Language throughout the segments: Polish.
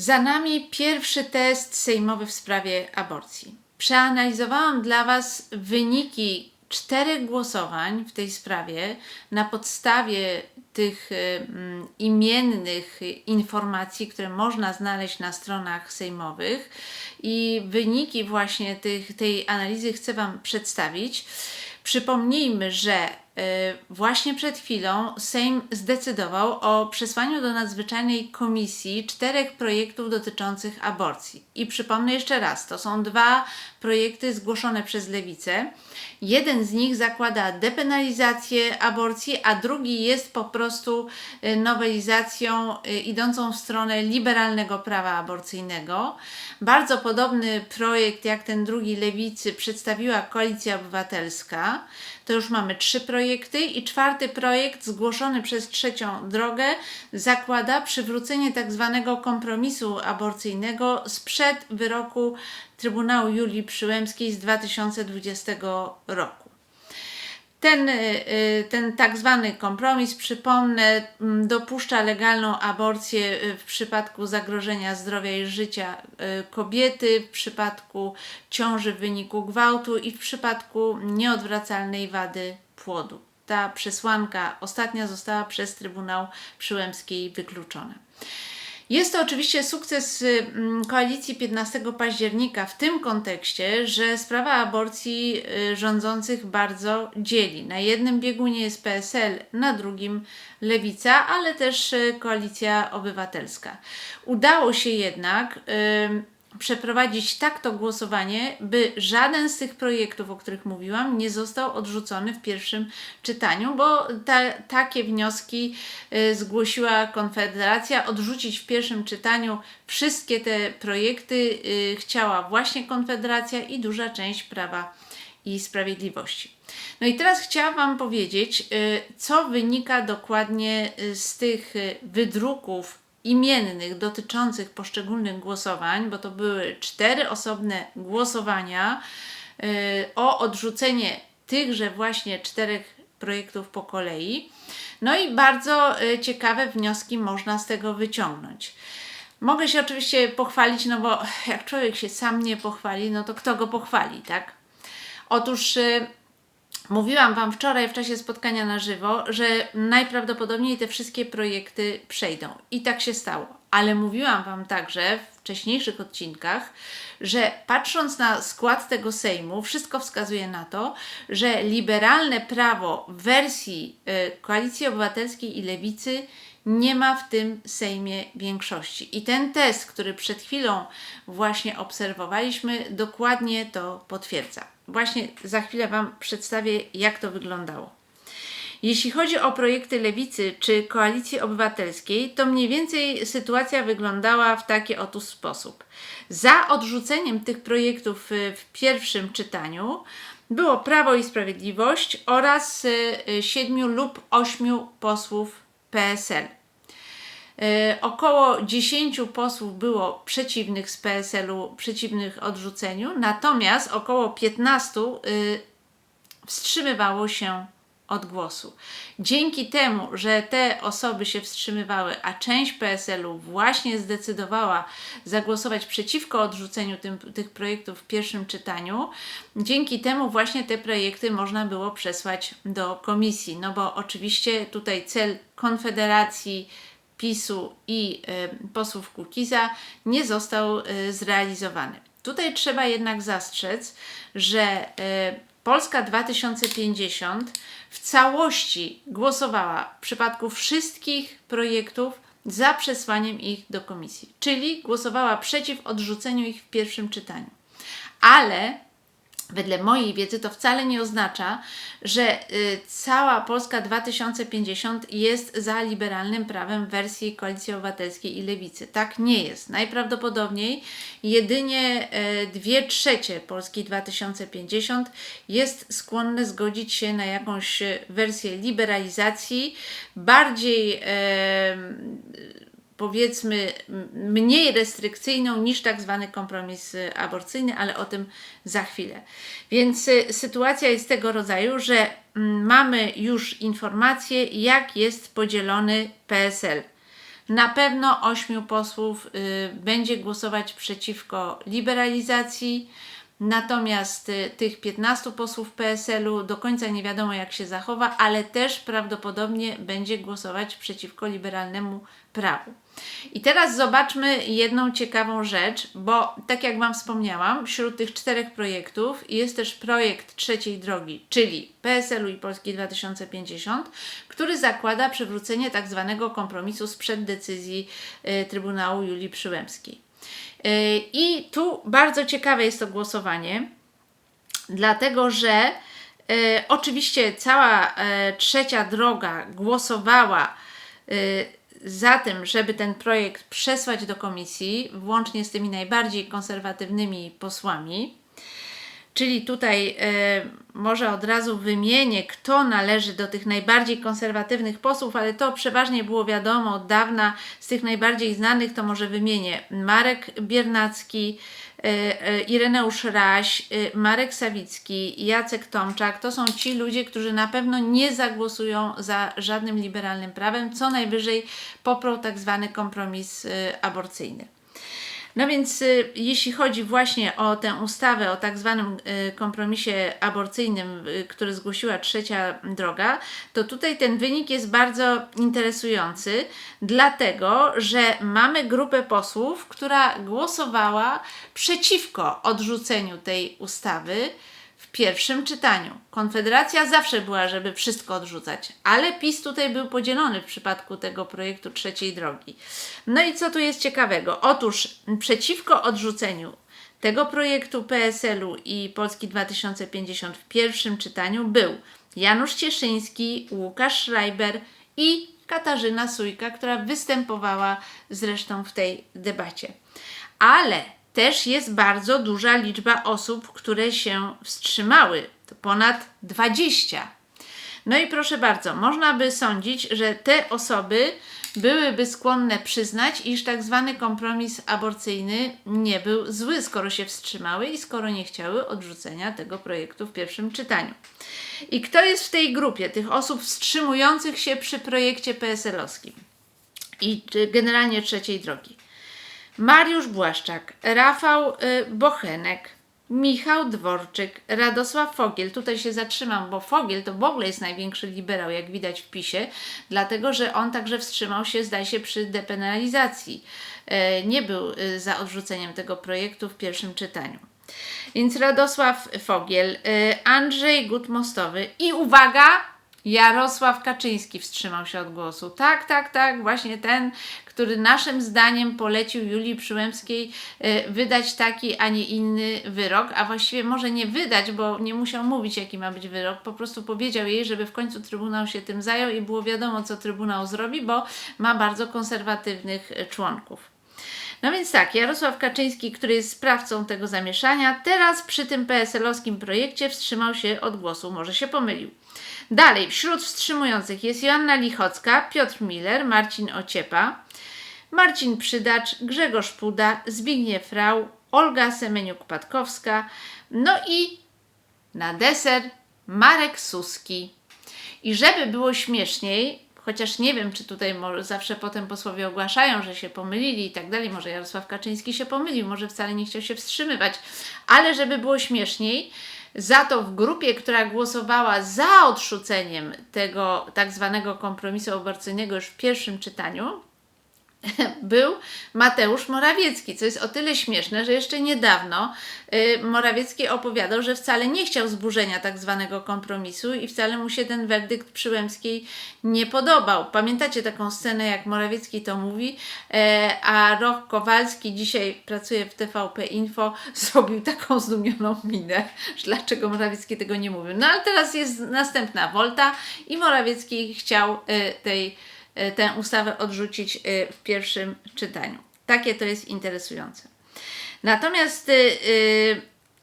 Za nami pierwszy test sejmowy w sprawie aborcji. Przeanalizowałam dla Was wyniki czterech głosowań w tej sprawie na podstawie tych y, mm, imiennych informacji, które można znaleźć na stronach sejmowych i wyniki właśnie tych, tej analizy chcę Wam przedstawić. Przypomnijmy, że właśnie przed chwilą Sejm zdecydował o przesłaniu do nadzwyczajnej komisji czterech projektów dotyczących aborcji. I przypomnę jeszcze raz, to są dwa projekty zgłoszone przez Lewicę. Jeden z nich zakłada depenalizację aborcji, a drugi jest po prostu y, nowelizacją y, idącą w stronę liberalnego prawa aborcyjnego. Bardzo podobny projekt jak ten drugi Lewicy przedstawiła Koalicja Obywatelska. To już mamy trzy projekty i czwarty projekt zgłoszony przez trzecią drogę zakłada przywrócenie tak zwanego kompromisu aborcyjnego sprzed wyroku Trybunału Julii Przyłębskiej z 2020 roku. Ten, y, ten tak zwany kompromis, przypomnę, m, dopuszcza legalną aborcję y, w przypadku zagrożenia zdrowia i życia y, kobiety, w przypadku ciąży w wyniku gwałtu i w przypadku nieodwracalnej wady płodu. Ta przesłanka ostatnia została przez Trybunał Przyłębskiej wykluczona. Jest to oczywiście sukces mm, koalicji 15 października w tym kontekście, że sprawa aborcji y, rządzących bardzo dzieli. Na jednym biegunie jest PSL, na drugim Lewica, ale też y, koalicja obywatelska. Udało się jednak ym, przeprowadzić tak to głosowanie, by żaden z tych projektów, o których mówiłam, nie został odrzucony w pierwszym czytaniu, bo ta, takie wnioski y, zgłosiła Konfederacja. Odrzucić w pierwszym czytaniu wszystkie te projekty y, chciała właśnie Konfederacja i duża część Prawa i Sprawiedliwości. No i teraz chciałam Wam powiedzieć, y, co wynika dokładnie z tych wydruków imiennych dotyczących poszczególnych głosowań, bo to były cztery osobne głosowania y, o odrzucenie tychże właśnie czterech projektów po kolei. No i bardzo y, ciekawe wnioski można z tego wyciągnąć. Mogę się oczywiście pochwalić, no bo jak człowiek się sam nie pochwali, no to kto go pochwali, tak? Otóż y, Mówiłam Wam wczoraj w czasie spotkania na żywo, że najprawdopodobniej te wszystkie projekty przejdą. I tak się stało. Ale mówiłam Wam także w wcześniejszych odcinkach, że patrząc na skład tego Sejmu, wszystko wskazuje na to, że liberalne prawo w wersji y, Koalicji Obywatelskiej i Lewicy nie ma w tym Sejmie większości. I ten test, który przed chwilą właśnie obserwowaliśmy, dokładnie to potwierdza. Właśnie za chwilę Wam przedstawię, jak to wyglądało. Jeśli chodzi o projekty Lewicy czy Koalicji Obywatelskiej, to mniej więcej sytuacja wyglądała w taki oto sposób. Za odrzuceniem tych projektów y, w pierwszym czytaniu było Prawo i Sprawiedliwość oraz y, y, siedmiu lub ośmiu posłów PSL. E, Około 10 posłów było przeciwnych z PSL-u, przeciwnych odrzuceniu, natomiast około 15 y, wstrzymywało się od głosu. Dzięki temu, że te osoby się wstrzymywały, a część PSL-u właśnie zdecydowała zagłosować przeciwko odrzuceniu tym, tych projektów w pierwszym czytaniu, dzięki temu właśnie te projekty można było przesłać do komisji. No bo oczywiście tutaj cel Konfederacji, PiSu i y, posłów Kukiza nie został y, zrealizowany. Tutaj trzeba jednak zastrzec, że y, Polska 2050 w całości głosowała w przypadku wszystkich projektów za przesłaniem ich do komisji, czyli głosowała przeciw odrzuceniu ich w pierwszym czytaniu. Ale wedle mojej wiedzy to wcale nie oznacza, że y, cała Polska 2050 jest za liberalnym prawem w wersji Koalicji Obywatelskiej i Lewicy. Tak nie jest. Najprawdopodobniej jedynie y, dwie trzecie Polski 2050 jest skłonne zgodzić się na jakąś wersję liberalizacji, bardziej y, powiedzmy mniej restrykcyjną niż tak zwany kompromis y, aborcyjny, ale o tym za chwilę. Więc y, sytuacja jest tego rodzaju, że mamy już informację, jak jest podzielony PSL. Na pewno 8 posłów y, będzie głosować przeciwko liberalizacji. Natomiast tych 15 posłów PSL-u do końca nie wiadomo, jak się zachowa, ale też prawdopodobnie będzie głosować przeciwko liberalnemu prawu. I teraz zobaczmy jedną ciekawą rzecz, bo tak jak Wam wspomniałam, wśród tych czterech projektów jest też projekt trzeciej drogi, czyli PSL-u i Polski 2050, który zakłada przywrócenie tak zwanego kompromisu sprzed decyzji y, Trybunału Julii Przyłębskiej. Y, I tu bardzo ciekawe jest to głosowanie, dlatego że y, oczywiście cała y, trzecia droga głosowała za tym, żeby ten projekt przesłać do komisji, włącznie z tymi najbardziej konserwatywnymi posłami. Czyli tutaj e, może od razu wymienię, kto należy do tych najbardziej konserwatywnych posłów, ale to przeważnie było wiadomo od dawna. Z tych najbardziej znanych to może wymienię Marek Biernacki, Ireneusz Raś, e, Marek Sawicki, Jacek Tomczak. To są ci ludzie, którzy na pewno nie zagłosują za żadnym liberalnym prawem, co najwyżej poprą tak zwany kompromis e, aborcyjny. No więc y, jeśli chodzi właśnie o tę ustawę, o tak zwanym y, kompromisie aborcyjnym, y, który zgłosiła trzecia droga, to tutaj ten wynik jest bardzo interesujący, dlatego że mamy grupę posłów, która głosowała przeciwko odrzuceniu tej ustawy pierwszym czytaniu. Konfederacja zawsze była, żeby wszystko odrzucać, ale PiS tutaj był podzielony w przypadku tego projektu trzeciej drogi. No i co tu jest ciekawego? Otóż przeciwko odrzuceniu tego projektu PSL-u i Polski 2050 w pierwszym czytaniu był Janusz Cieszyński, Łukasz Schreiber i Katarzyna Sujka, która występowała zresztą w tej debacie. Ale też jest bardzo duża liczba osób, które się wstrzymały. To ponad 20. No i proszę bardzo, można by sądzić, że te osoby byłyby skłonne przyznać, iż tak zwany kompromis aborcyjny nie był zły, skoro się wstrzymały i skoro nie chciały odrzucenia tego projektu w pierwszym czytaniu. I kto jest w tej grupie tych osób wstrzymujących się przy projekcie PSL-owskim i generalnie trzeciej drogi? Mariusz Błaszczak, Rafał y, Bochenek, Michał Dworczyk, Radosław Fogiel. Tutaj się zatrzymam, bo Fogiel to w ogóle jest największy liberał, jak widać w PiSie, dlatego że on także wstrzymał się, zdaje się, przy depenalizacji. Y, nie był y, za odrzuceniem tego projektu w pierwszym czytaniu. Więc Radosław Fogiel, Andrzej Gutmostowy i uwaga, Jarosław Kaczyński wstrzymał się od głosu. Tak, tak, tak, właśnie ten, który naszym zdaniem polecił Julii Przyłębskiej y, wydać taki, a nie inny wyrok, a właściwie może nie wydać, bo nie musiał mówić, jaki ma być wyrok, po prostu powiedział jej, żeby w końcu Trybunał się tym zajął i było wiadomo, co Trybunał zrobi, bo ma bardzo konserwatywnych y, członków. No więc tak, Jarosław Kaczyński, który jest sprawcą tego zamieszania, teraz przy tym PSL-owskim projekcie wstrzymał się od głosu, może się pomylił. Dalej, wśród wstrzymujących jest Joanna Lichocka, Piotr Miller, Marcin Ociepa, Marcin Przydacz, Grzegorz Puda, Zbigniew Rał, Olga Semeniuk-Patkowska, no i na deser Marek Suski. I żeby było śmieszniej, chociaż nie wiem, czy tutaj zawsze potem posłowie ogłaszają, że się pomylili i tak dalej, może Jarosław Kaczyński się pomylił, może wcale nie chciał się wstrzymywać, ale żeby było śmieszniej, za to w grupie, która głosowała za odrzuceniem tego tak zwanego kompromisu aborcyjnego już w pierwszym czytaniu, był Mateusz Morawiecki, co jest o tyle śmieszne, że jeszcze niedawno y, Morawiecki opowiadał, że wcale nie chciał zburzenia tak zwanego kompromisu i wcale mu się ten werdykt Przyłębskiej nie podobał. Pamiętacie taką scenę, jak Morawiecki to mówi, e, a Roch Kowalski dzisiaj pracuje w TVP Info, zrobił taką zdumioną minę, że dlaczego Morawiecki tego nie mówił. No ale teraz jest następna wolta i Morawiecki chciał y, tej tę ustawę odrzucić e, w pierwszym czytaniu. Takie to jest interesujące. Natomiast e,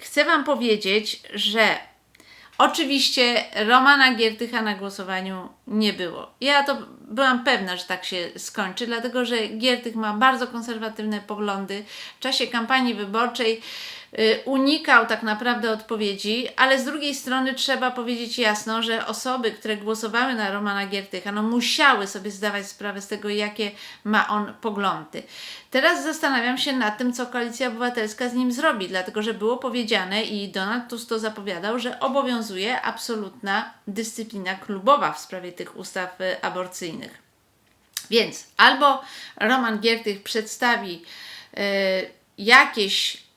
chcę Wam powiedzieć, że oczywiście Romana Giertycha na głosowaniu nie było. Ja to byłam pewna, że tak się skończy, dlatego że Giertych ma bardzo konserwatywne poglądy. W czasie kampanii wyborczej unikał tak naprawdę odpowiedzi, ale z drugiej strony trzeba powiedzieć jasno, że osoby, które głosowały na Romana Giertycha, no musiały sobie zdawać sprawę z tego, jakie ma on poglądy. Teraz zastanawiam się nad tym, co Koalicja Obywatelska z nim zrobi, dlatego że było powiedziane i Donald Tusk to zapowiadał, że obowiązuje absolutna dyscyplina klubowa w sprawie tych ustaw y, aborcyjnych. Więc albo Roman Giertych przedstawi y, jakieś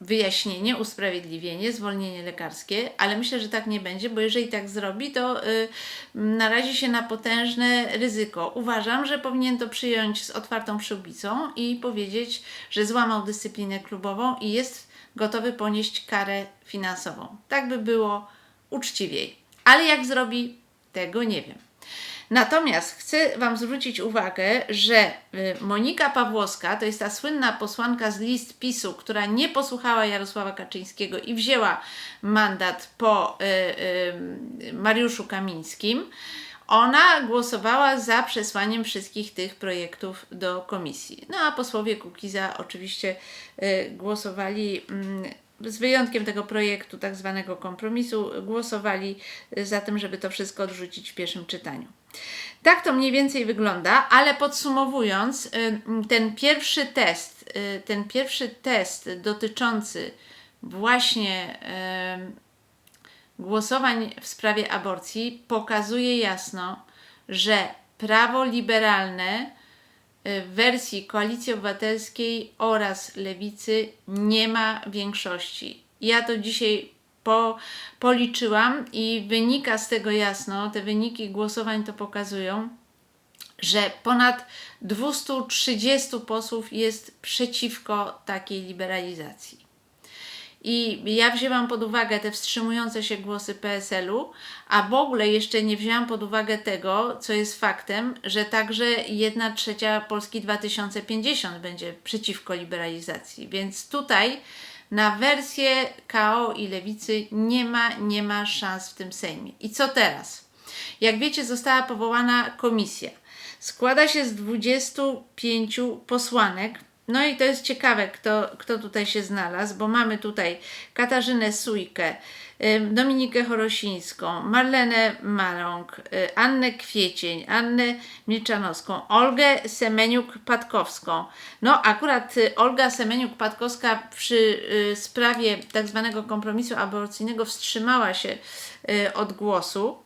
wyjaśnienie, usprawiedliwienie, zwolnienie lekarskie, ale myślę, że tak nie będzie, bo jeżeli tak zrobi, to y, narazi się na potężne ryzyko. Uważam, że powinien to przyjąć z otwartą przyłbicą i powiedzieć, że złamał dyscyplinę klubową i jest gotowy ponieść karę finansową. Tak by było uczciwiej. Ale jak zrobi, tego nie wiem. Natomiast chcę Wam zwrócić uwagę, że y, Monika Pawłowska to jest ta słynna posłanka z list PiSu, która nie posłuchała Jarosława Kaczyńskiego i wzięła mandat po y, y, Mariuszu Kamińskim. Ona głosowała za przesłaniem wszystkich tych projektów do komisji. No a posłowie Kukiza oczywiście y, głosowali mm, z wyjątkiem tego projektu tak zwanego kompromisu, głosowali za tym, żeby to wszystko odrzucić w pierwszym czytaniu. Tak to mniej więcej wygląda, ale podsumowując, y, ten pierwszy test, y, ten pierwszy test dotyczący właśnie głosowań w sprawie aborcji pokazuje jasno, że prawo liberalne w wersji Koalicji Obywatelskiej oraz Lewicy nie ma większości. Ja to dzisiaj po, policzyłam i wynika z tego jasno, te wyniki głosowań to pokazują, że ponad 230 posłów jest przeciwko takiej liberalizacji. I ja wzięłam pod uwagę te wstrzymujące się głosy PSL-u, a w ogóle jeszcze nie wzięłam pod uwagę tego, co jest faktem, że także jedna trzecia Polski 2050 będzie przeciwko liberalizacji. Więc tutaj na wersję KO i Lewicy nie ma, nie ma szans w tym Sejmie. I co teraz? Jak wiecie, została powołana komisja. Składa się z 25 posłanek, no i to jest ciekawe, kto, kto tutaj się znalazł, bo mamy tutaj Katarzynę Sujkę, Dominikę Chorosińską, Marlenę Maląg, y, Annę Kwiecień, Annę Milczanowską, Olgę Semeniuk-Patkowską. No akurat y, Olga Semeniuk-Patkowska przy y, sprawie tak zwanego kompromisu aborcyjnego wstrzymała się od głosu.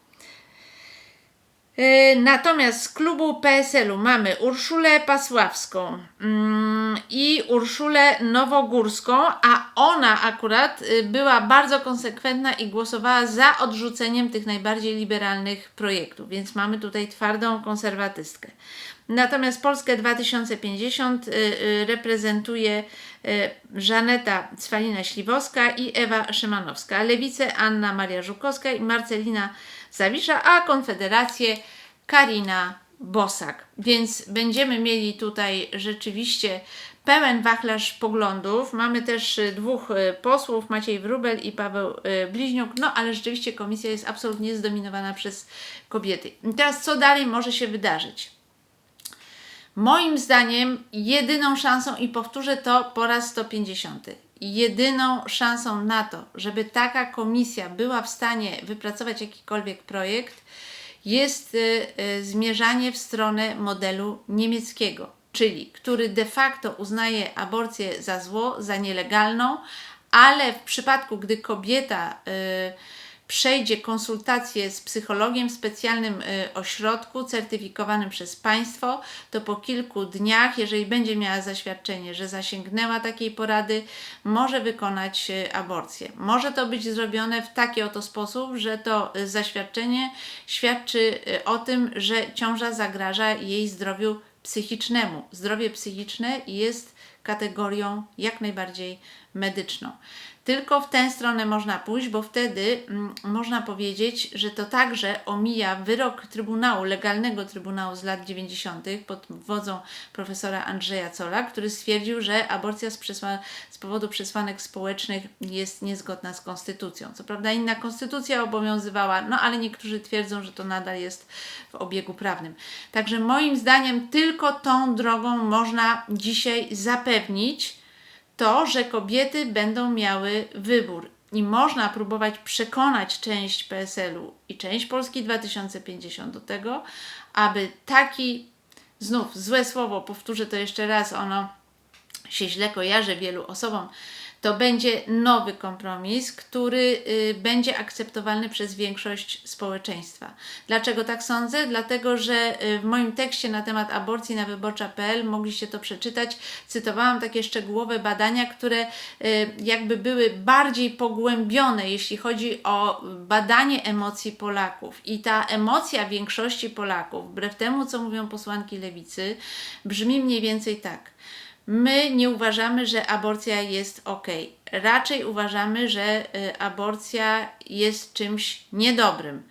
E, natomiast z klubu PSL-u mamy Urszulę Pasławską mm, i Urszulę Nowogórską, a ona akurat y, była bardzo konsekwentna i głosowała za odrzuceniem tych najbardziej liberalnych projektów, więc mamy tutaj twardą konserwatystkę. Natomiast Polskę 2050 y, y, reprezentuje Żaneta Cwalina-Śliwowska i Ewa Szymanowska, Lewicę Anna Maria Żukowska i Marcelina Zawisza, a Konfederację Karina Bosak. Więc będziemy mieli tutaj rzeczywiście pełen wachlarz poglądów. Mamy też y, dwóch y, posłów, Maciej Wrubel i Paweł y, Bliźniuk, no ale rzeczywiście komisja jest absolutnie zdominowana przez kobiety. I teraz co dalej może się wydarzyć? Moim zdaniem jedyną szansą, i powtórzę to po raz 150, jedyną szansą na to, żeby taka komisja była w stanie wypracować jakikolwiek projekt, jest y, y, zmierzanie w stronę modelu niemieckiego, czyli który de facto uznaje aborcję za zło, za nielegalną, ale w przypadku, gdy kobieta y, przejdzie konsultację z psychologiem w specjalnym y, ośrodku certyfikowanym przez państwo, to po kilku dniach, jeżeli będzie miała zaświadczenie, że zasięgnęła takiej porady, może wykonać y, aborcję. Może to być zrobione w taki oto sposób, że to y, zaświadczenie świadczy o tym, że ciąża zagraża jej zdrowiu psychicznemu. Zdrowie psychiczne jest kategorią jak najbardziej medyczną. Tylko w tę stronę można pójść, bo wtedy mm, można powiedzieć, że to także omija wyrok Trybunału, legalnego Trybunału z lat 90. pod wodzą profesora Andrzeja Cola, który stwierdził, że aborcja z, z powodu przesłanek społecznych jest niezgodna z konstytucją. Co prawda inna konstytucja obowiązywała, no ale niektórzy twierdzą, że to nadal jest w obiegu prawnym. Także moim zdaniem tylko tą drogą można dzisiaj zapewnić, to, że kobiety będą miały wybór. I można próbować przekonać część PSL-u i część Polski 2050 do tego, aby taki, znów złe słowo, powtórzę to jeszcze raz, ono się źle kojarzy wielu osobom, to będzie nowy kompromis, który y, będzie akceptowalny przez większość społeczeństwa. Dlaczego tak sądzę? Dlatego, że y, w moim tekście na temat aborcji na wyborcza.pl mogliście to przeczytać. Cytowałam takie szczegółowe badania, które y, jakby były bardziej pogłębione, jeśli chodzi o badanie emocji Polaków. I ta emocja większości Polaków, wbrew temu, co mówią posłanki lewicy, brzmi mniej więcej tak. My nie uważamy, że aborcja jest ok. Raczej uważamy, że y, aborcja jest czymś niedobrym,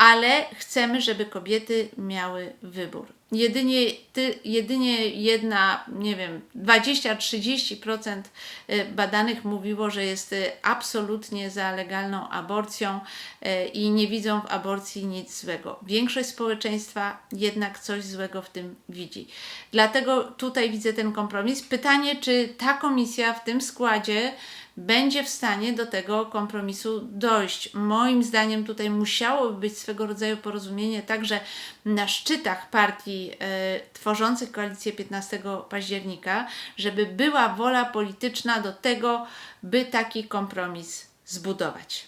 ale chcemy, żeby kobiety miały wybór. Jedynie, ty, jedynie jedna, nie wiem, 20-30% y, badanych mówiło, że jest y, absolutnie za legalną aborcją y, i nie widzą w aborcji nic złego. Większość społeczeństwa jednak coś złego w tym widzi. Dlatego tutaj widzę ten kompromis. Pytanie, czy ta komisja w tym składzie będzie w stanie do tego kompromisu dojść. Moim zdaniem tutaj musiałoby być swego rodzaju porozumienie także na szczytach partii e, tworzących koalicję 15 października, żeby była wola polityczna do tego, by taki kompromis zbudować.